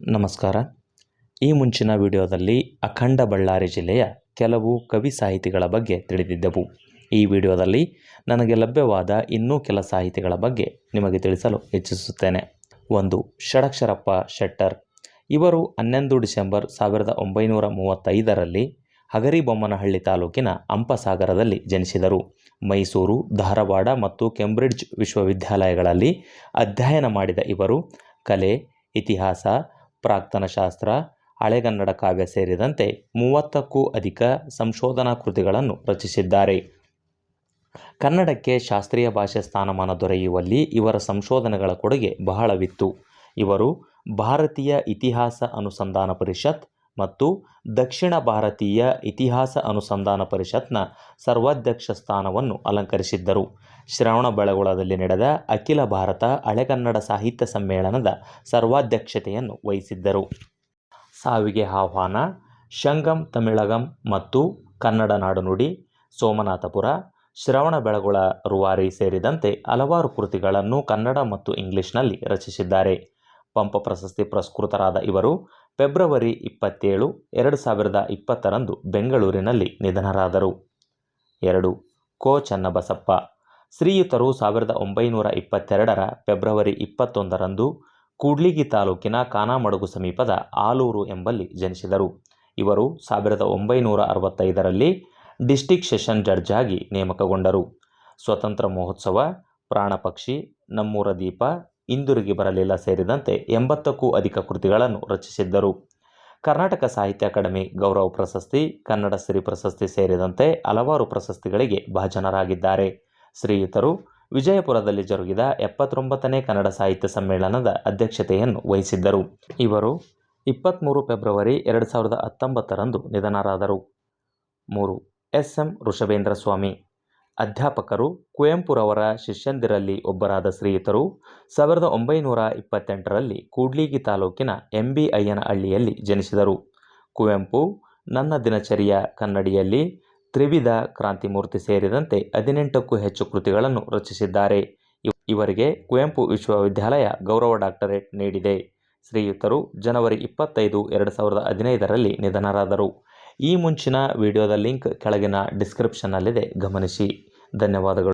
ನಮಸ್ಕಾರ. ಈ ಮುಂಚಿನ ವಿಡಿಯೋದಲ್ಲಿ ಅಖಂಡ ಬಳ್ಳಾರಿ ಜಿಲ್ಲೆಯ ಕೆಲವು ಕವಿ ಸಾಹಿತಿಗಳ ಬಗ್ಗೆ ತಿಳಿದಿದ್ದೆವು. ಈ ವಿಡಿಯೋದಲ್ಲಿ ನನಗೆ ಲಭ್ಯವಾದ ಇನ್ನೂ ಕೆಲ ಸಾಹಿತಿಗಳ ಬಗ್ಗೆ ನಿಮಗೆ ತಿಳಿಸಲು ಇಚ್ಛಿಸುತ್ತೇನೆ. ಒಂದು, ಷಡಕ್ಷರಪ್ಪ ಶೆಟ್ಟರ್. ಇವರು ಹನ್ನೊಂದು ಡಿಸೆಂಬರ್ ಸಾವಿರದ ಒಂಬೈನೂರ ಮೂವತ್ತೈದರಲ್ಲಿ ಹಗರಿಬೊಮ್ಮನಹಳ್ಳಿ ತಾಲೂಕಿನ ಅಂಪಸಾಗರದಲ್ಲಿ ಜನಿಸಿದರು. ಮೈಸೂರು, ಧಾರವಾಡ ಮತ್ತು ಕೆಂಬ್ರಿಡ್ಜ್ ವಿಶ್ವವಿದ್ಯಾಲಯಗಳಲ್ಲಿ ಅಧ್ಯಯನ ಮಾಡಿದ ಇವರು ಕಲೆ, ಇತಿಹಾಸ ಪ್ರಾಕ್ತನಶಾಸ್ತ್ರ ಹಳೆಗನ್ನಡ ಕಾವ್ಯ ಸೇರಿದಂತೆ ಮೂವತ್ತಕ್ಕೂ ಅಧಿಕ ಸಂಶೋಧನಾ ಕೃತಿಗಳನ್ನು ರಚಿಸಿದ್ದಾರೆ. ಕನ್ನಡಕ್ಕೆ ಶಾಸ್ತ್ರೀಯ ಭಾಷೆ ಸ್ಥಾನಮಾನ ದೊರೆಯುವಲ್ಲಿ ಇವರ ಸಂಶೋಧನೆಗಳ ಕೊಡುಗೆ ಬಹಳವಿತ್ತು. ಇವರು ಭಾರತೀಯ ಇತಿಹಾಸ ಅನುಸಂಧಾನ ಪರಿಷತ್ ಮತ್ತು ದಕ್ಷಿಣ ಭಾರತೀಯ ಇತಿಹಾಸ ಅನುಸಂಧಾನ ಪರಿಷತ್ನ ಸರ್ವಾಧ್ಯಕ್ಷ ಸ್ಥಾನವನ್ನು ಅಲಂಕರಿಸಿದ್ದರು. ಶ್ರವಣಬೆಳಗೊಳದಲ್ಲಿ ನಡೆದ ಅಖಿಲ ಭಾರತ ಹಳೆಗನ್ನಡ ಸಾಹಿತ್ಯ ಸಮ್ಮೇಳನದ ಸರ್ವಾಧ್ಯಕ್ಷತೆಯನ್ನು ವಹಿಸಿದ್ದರು. ಸಾವಿಗೆ ಆಹ್ವಾನ, ಶಂಗಂ ತಮಿಳಗಂ ಮತ್ತು ಕನ್ನಡ ನಾಡುನುಡಿ, ಸೋಮನಾಥಪುರ ಶ್ರವಣಬೆಳಗೊಳ ರೂವಾರಿ ಸೇರಿದಂತೆ ಹಲವಾರು ಕೃತಿಗಳನ್ನು ಕನ್ನಡ ಮತ್ತು ಇಂಗ್ಲಿಷ್ನಲ್ಲಿ ರಚಿಸಿದ್ದಾರೆ. ಪಂಪ ಪ್ರಶಸ್ತಿ ಪುರಸ್ಕೃತರಾದ ಇವರು ಫೆಬ್ರವರಿ ಇಪ್ಪತ್ತೇಳು, ಎರಡು ಸಾವಿರದ ಇಪ್ಪತ್ತರಂದು ಬೆಂಗಳೂರಿನಲ್ಲಿ ನಿಧನರಾದರು. ಎರಡು, ಕೋ ಚನ್ನಬಸಪ್ಪ ಶ್ರೀಯುತರು ಸಾವಿರದ ಒಂಬೈನೂರ ಇಪ್ಪತ್ತೆರಡರ ಫೆಬ್ರವರಿ ಇಪ್ಪತ್ತೊಂದರಂದು ಕೂಡ್ಲಿಗಿ ತಾಲೂಕಿನ ಕಾನಾಮಡುಗು ಸಮೀಪದ ಆಲೂರು ಎಂಬಲ್ಲಿ ಜನಿಸಿದರು. ಇವರು ಸಾವಿರದ ಒಂಬೈನೂರ ಅರವತ್ತೈದರಲ್ಲಿ ಡಿಸ್ಟಿಕ್ ಸೆಷನ್ ಜಡ್ಜ್ ಆಗಿ ನೇಮಕಗೊಂಡರು. ಸ್ವತಂತ್ರ ಮಹೋತ್ಸವ, ಪ್ರಾಣಪಕ್ಷಿ, ನಮ್ಮೂರ ದೀಪ, ಹಿಂದಿರುಗಿ ಬರಲಿಲ್ಲ ಸೇರಿದಂತೆ ಎಂಬತ್ತಕ್ಕೂ ಅಧಿಕ ಕೃತಿಗಳನ್ನು ರಚಿಸಿದ್ದರು. ಕರ್ನಾಟಕ ಸಾಹಿತ್ಯ ಅಕಾಡೆಮಿ, ಗೌರವ ಪ್ರಶಸ್ತಿ, ಕನ್ನಡ ಸಿರಿ ಪ್ರಶಸ್ತಿ ಸೇರಿದಂತೆ ಹಲವಾರು ಪ್ರಶಸ್ತಿಗಳಿಗೆ ಭಾಜನರಾಗಿದ್ದಾರೆ. ಶ್ರೀಯುತರು ವಿಜಯಪುರದಲ್ಲಿ ಜರುಗಿದ ಎಪ್ಪತ್ತೊಂಬತ್ತನೇ ಕನ್ನಡ ಸಾಹಿತ್ಯ ಸಮ್ಮೇಳನದ ಅಧ್ಯಕ್ಷತೆಯನ್ನು ವಹಿಸಿದ್ದರು. ಇವರು ಇಪ್ಪತ್ತ್ಮೂರು ಫೆಬ್ರವರಿ ಎರಡು ಸಾವಿರದ ಹತ್ತೊಂಬತ್ತರಂದು ನಿಧನರಾದರು. ಮೂರು, ಎಸ್. ಎಂ. ಋಷಭೇಂದ್ರ ಸ್ವಾಮಿ ಅಧ್ಯಾಪಕರು ಕುವೆಂಪುರವರ ಶಿಷ್ಯಂದಿರಲ್ಲಿ ಒಬ್ಬರಾದ ಶ್ರೀಯುತರು ಸಾವಿರದ ಒಂಬೈನೂರ ಇಪ್ಪತ್ತೆಂಟರಲ್ಲಿ ಕೂಡ್ಲಿಗಿ ತಾಲೂಕಿನ ಎಂ ಬಿ ಅಯ್ಯನಹಳ್ಳಿಯಲ್ಲಿ ಜನಿಸಿದರು. ಕುವೆಂಪು, ನನ್ನ ದಿನಚರಿಯ ಕನ್ನಡಿಯಲ್ಲಿ ತ್ರಿವಿಧ ಕ್ರಾಂತಿಮೂರ್ತಿ ಸೇರಿದಂತೆ ಹದಿನೆಂಟಕ್ಕೂ ಹೆಚ್ಚು ಕೃತಿಗಳನ್ನು ರಚಿಸಿದ್ದಾರೆ. ಇವರಿಗೆ ಕುವೆಂಪು ವಿಶ್ವವಿದ್ಯಾಲಯ ಗೌರವ ಡಾಕ್ಟರೇಟ್ ನೀಡಿದೆ. ಶ್ರೀಯುತರು ಜನವರಿ ಇಪ್ಪತ್ತೈದು, ಎರಡು ಸಾವಿರದ ಹದಿನೈದರಲ್ಲಿ ನಿಧನರಾದರು. ಈ ಮುಂಚಿನ ವಿಡಿಯೋದ ಲಿಂಕ್ ಕೆಳಗಿನ ಡಿಸ್ಕ್ರಿಪ್ಷನ್ನಲ್ಲಿದೆ. ಗಮನಿಸಿ. ಧನ್ಯವಾದಗಳು.